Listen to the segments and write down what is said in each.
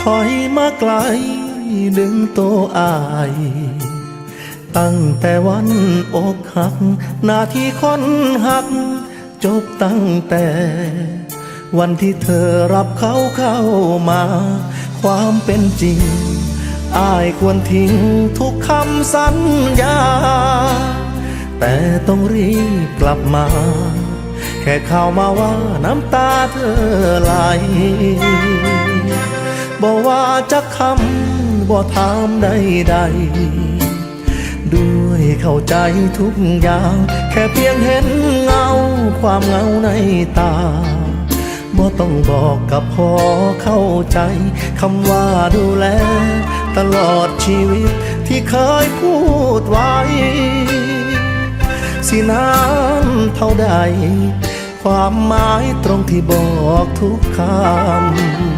ถอยมาไกลดึงตัวอาย ตั้งแต่วันอกหักหน้าที่คนหัก จบตั้งแต่ วันที่เธอรับเขาเข้ามา ความเป็นจริง อายควรทิ้งทุกคำสัญญา แต่ต้องรีบกลับมา แค่ข่าวมาว่าน้ำตาเธอไหล บอกว่าจะคำบ่ถามใดๆด้วยเข้าใจทุกอย่าง แค่เพียงเห็นเงาความเงาในตาบ่ต้องบอกกับพอเข้าใจคำว่าดูแล ตลอดชีวิตที่เคยพูดไว้ สินานเท่าใด ความหมายตรงที่บอกทุกคำ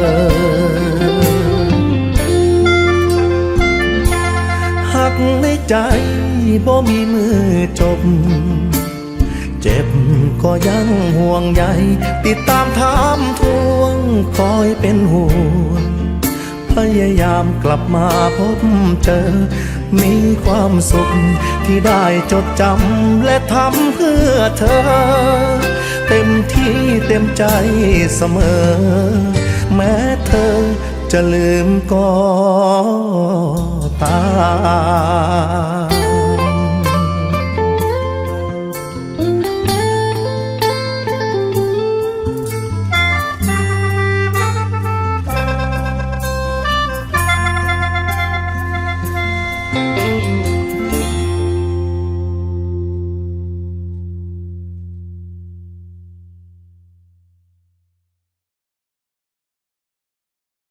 ในใจบ่มีมือจบ เจ็บก็ยังห่วงใยติดตามถามทวงคอยเป็นห่วงพยายามกลับมาพบเจอ มีความสุขที่ได้จดจำและทำเพื่อเธอ เต็มที่เต็มใจเสมอ แม้เธอจะลืมก็ตาม